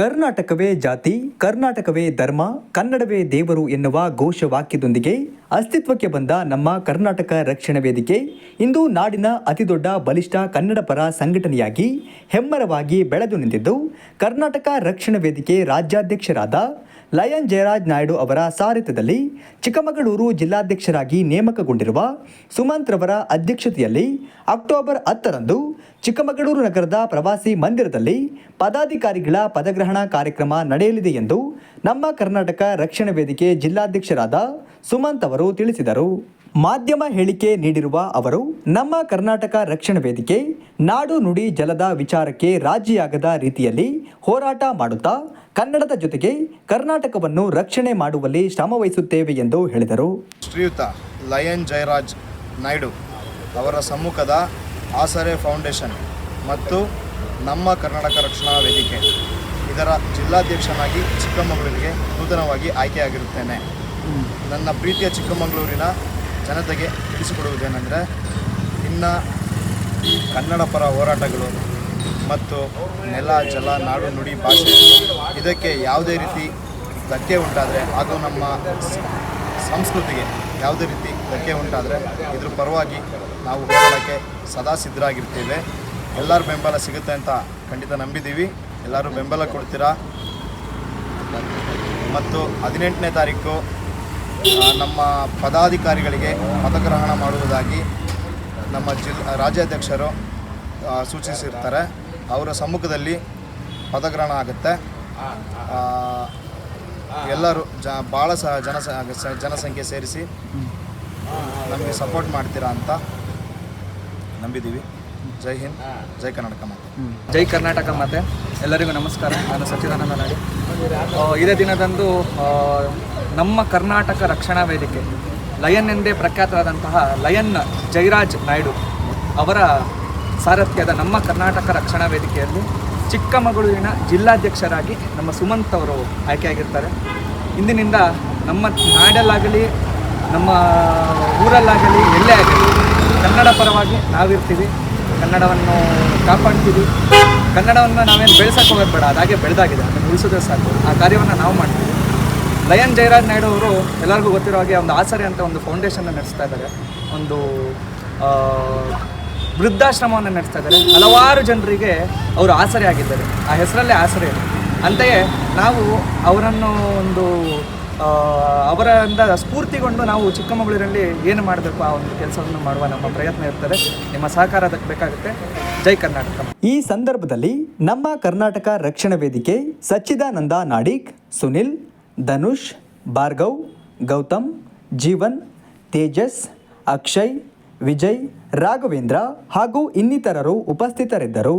ಕರ್ನಾಟಕವೇ ಜಾತಿ, ಕರ್ನಾಟಕವೇ ಧರ್ಮ, ಕನ್ನಡವೇ ದೇವರು ಎನ್ನುವ ಘೋಷವಾಕ್ಯದೊಂದಿಗೆ ಅಸ್ತಿತ್ವಕ್ಕೆ ಬಂದ ನಮ್ಮ ಕರ್ನಾಟಕ ರಕ್ಷಣಾ ವೇದಿಕೆ ಇಂದು ನಾಡಿನ ಅತಿದೊಡ್ಡ ಬಲಿಷ್ಠ ಕನ್ನಡ ಪರ ಸಂಘಟನೆಯಾಗಿ ಹೆಮ್ಮರವಾಗಿ ಬೆಳೆದು ನಿಂತಿದ್ದು ಕರ್ನಾಟಕ ರಕ್ಷಣಾ ವೇದಿಕೆ ರಾಜ್ಯಾಧ್ಯಕ್ಷರಾದ ಲಯನ್ ಜಯರಾಜ್ ನಾಯ್ಡು ಅವರ ಸಾರಥ್ಯದಲ್ಲಿ ಚಿಕ್ಕಮಗಳೂರು ಜಿಲ್ಲಾಧ್ಯಕ್ಷರಾಗಿ ನೇಮಕಗೊಂಡಿರುವ ಸುಮಂತ್ ರವರ ಅಧ್ಯಕ್ಷತೆಯಲ್ಲಿ ಅಕ್ಟೋಬರ್ ಹತ್ತರಂದು ಚಿಕ್ಕಮಗಳೂರು ನಗರದ ಪ್ರವಾಸಿ ಮಂದಿರದಲ್ಲಿ ಪದಾಧಿಕಾರಿಗಳ ಪದಗ್ರಹಣ ಕಾರ್ಯಕ್ರಮ ನಡೆಯಲಿದೆ ಎಂದು ನಮ್ಮ ಕರ್ನಾಟಕ ರಕ್ಷಣಾ ವೇದಿಕೆ ಜಿಲ್ಲಾಧ್ಯಕ್ಷರಾದ ಸುಮಂತ್ ಅವರು ತಿಳಿಸಿದರು. ಮಾಧ್ಯಮ ಹೇಳಿಕೆ ನೀಡಿರುವ ಅವರು ನಮ್ಮ ಕರ್ನಾಟಕ ರಕ್ಷಣಾ ವೇದಿಕೆ ನಾಡು ನುಡಿ ಜಲದ ವಿಚಾರಕ್ಕೆ ರಾಜಿಯಾಗದ ರೀತಿಯಲ್ಲಿ ಹೋರಾಟ ಮಾಡುತ್ತಾ ಕನ್ನಡದ ಜೊತೆಗೆ ಕರ್ನಾಟಕವನ್ನು ರಕ್ಷಣೆ ಮಾಡುವಲ್ಲಿ ಶ್ರಮವಹಿಸುತ್ತೇವೆ ಎಂದು ಹೇಳಿದರು. ಶ್ರೀಯುತ ಲಯನ್ ಜಯರಾಜ್ ನಾಯ್ಡು ಅವರ ಸಮ್ಮುಖದ ಆಸರೆ ಫೌಂಡೇಶನ್ ಮತ್ತು ನಮ್ಮ ಕರ್ನಾಟಕ ರಕ್ಷಣಾ ವೇದಿಕೆ. ಇದರ ಜಿಲ್ಲಾಧ್ಯಕ್ಷನಾಗಿ ಚಿಕ್ಕಮಗಳೂರಿಗೆ ನೂತನವಾಗಿ ಆಯ್ಕೆಯಾಗಿರುತ್ತೇನೆ. ನನ್ನ ಪ್ರೀತಿಯ ಚಿಕ್ಕಮಗಳೂರಿನ ಜನತೆಗೆ ತಿಳಿಸಿಕೊಡುವುದೇನೆಂದರೆ, ಇನ್ನು ಕನ್ನಡ ಪರ ಹೋರಾಟಗಳು ಮತ್ತು ನೆಲ, ಜಲ, ನಾಡು, ನುಡಿ ಭಾಷೆ ಇದಕ್ಕೆ ಯಾವುದೇ ರೀತಿ ಧಕ್ಕೆ ಉಂಟಾದರೆ ಹಾಗೂ ನಮ್ಮ ಸಂಸ್ಕೃತಿಗೆ ಯಾವುದೇ ರೀತಿ ಧಕ್ಕೆ ಉಂಟಾದರೆ ಇದ್ರ ಪರವಾಗಿ ನಾವು ಹೋರಾಡೋಕ್ಕೆ ಸದಾ ಸಿದ್ಧರಾಗಿರ್ತೇವೆ. ಎಲ್ಲರೂ ಬೆಂಬಲ ಸಿಗುತ್ತೆ ಅಂತ ಖಂಡಿತ ನಂಬಿದ್ದೀವಿ. ಎಲ್ಲರೂ ಬೆಂಬಲ ಕೊಡ್ತೀರಾ? ಮತ್ತು ಹದಿನೆಂಟನೇ ತಾರೀಕು ನಮ್ಮ ಪದಾಧಿಕಾರಿಗಳಿಗೆ ಪದಗ್ರಹಣ ಮಾಡುವುದಾಗಿ ನಮ್ಮ ಜಿಲ್, ರಾಜ್ಯಾಧ್ಯಕ್ಷರು ಸೂಚಿಸಿರ್ತಾರೆ. ಅವರ ಸಮ್ಮುಖದಲ್ಲಿ ಪದಗ್ರಹಣ ಆಗುತ್ತೆ. ಎಲ್ಲರೂ ಜ ಭಾಳ ಸಹ ಜನ ಜನಸಂಖ್ಯೆ ಸೇರಿಸಿ ನಮಗೆ ಸಪೋರ್ಟ್ ಮಾಡ್ತೀರಾ ಅಂತ ನಂಬಿದ್ದೀವಿ ಜೈ ಹಿಂದ್, ಜೈ ಕರ್ನಾಟಕ ಮಾತೆ. ಜೈ ಕರ್ನಾಟಕ ಮಾತೆ. ಎಲ್ಲರಿಗೂ ನಮಸ್ಕಾರ. ನಾನು ಸಚ್ಚಿದಾನಂದ ನಾಡಿ ಇದೇ ದಿನದಂದು ನಮ್ಮ ಕರ್ನಾಟಕ ರಕ್ಷಣಾ ವೇದಿಕೆ. ಲಯನ್ ಎಂದೇ ಪ್ರಖ್ಯಾತರಾದಂತಹ ಲಯನ್ ಜೈರಾಜ್ ನಾಯ್ಡು ಅವರ ಸಾರಥ್ಯದ ನಮ್ಮ ಕರ್ನಾಟಕ ರಕ್ಷಣಾ ವೇದಿಕೆಯಲ್ಲಿ ಚಿಕ್ಕಮಗಳೂರಿನ ಜಿಲ್ಲಾಧ್ಯಕ್ಷರಾಗಿ ನಮ್ಮ ಸುಮಂತ್ ಅವರು ಆಯ್ಕೆಯಾಗಿರ್ತಾರೆ. ಇಂದಿನಿಂದ ನಮ್ಮ ನಾಡಲ್ಲಾಗಲಿ, ನಮ್ಮ ಊರಲ್ಲಾಗಲಿ, ಎಲ್ಲೇ ಆಗಲಿ, ಕನ್ನಡ ಪರವಾಗಿ ನಾವಿರ್ತೀವಿ, ಕನ್ನಡವನ್ನು ಕಾಪಾಡ್ತೀವಿ. ಕನ್ನಡವನ್ನು ನಾವೇನು ಬೆಳೆಸೋಕೆ ಹೋಗೋದು ಬೇಡ ಅದಾಗೆ ಬೆಳೆದಾಗಿದೆ, ಅದನ್ನು ಉಳಿಸೋದೇ ಸಾಕು. ಆ ಕಾರ್ಯವನ್ನು ನಾವು ಮಾಡ್ತೀವಿ. ಲಯನ್ ಜಯರಾಜ್ ನಾಯ್ಡು ಅವರು ಎಲ್ಲರಿಗೂ ಗೊತ್ತಿರೋ ಹಾಗೆ ಒಂದು ಆಸರೆ ಅಂತ ಒಂದು ಫೌಂಡೇಶನ್ ನಡೆಸ್ತಾ ಇದ್ದಾರೆ. ಒಂದು ವೃದ್ಧಾಶ್ರಮವನ್ನು ನಡೆಸ್ತಾ ಇದ್ದಾರೆ. ಹಲವಾರು ಜನರಿಗೆ ಅವರು ಆಸರೆ ಆಗಿದ್ದಾರೆ. ಆ ಹೆಸರಲ್ಲೇ ಆಸರೆ ಅಂತೆಯೇ ನಾವು ಅವರನ್ನು ಒಂದು ಅವರಿಂದ ಸ್ಫೂರ್ತಿಗೊಂಡು ನಾವು ಚಿಕ್ಕಮಗಳೂರಲ್ಲಿ ಏನು ಮಾಡಬೇಕು ಆ ಒಂದು ಕೆಲಸವನ್ನು ಮಾಡುವ ನಮ್ಮ ಪ್ರಯತ್ನ ಇರ್ತದೆ. ನಿಮ್ಮ ಸಹಕಾರ ಅದಕ್ಕೆ ಬೇಕಾಗುತ್ತೆ. ಜೈ ಕರ್ನಾಟಕ. ಈ ಸಂದರ್ಭದಲ್ಲಿ ನಮ್ಮ ಕರ್ನಾಟಕ ರಕ್ಷಣಾ ವೇದಿಕೆ ಸಚ್ಚಿದಾನಂದ ನಾಡಿಕ್ ಸುನಿಲ್ ಧನುಷ್ ಭಾರ್ಗವ್ ಗೌತಮ್ ಜೀವನ್ ತೇಜಸ್ ಅಕ್ಷಯ್ ವಿಜಯ್ ರಾಘವೇಂದ್ರ ಹಾಗೂ ಇನ್ನಿತರರು ಉಪಸ್ಥಿತರಿದ್ದರು.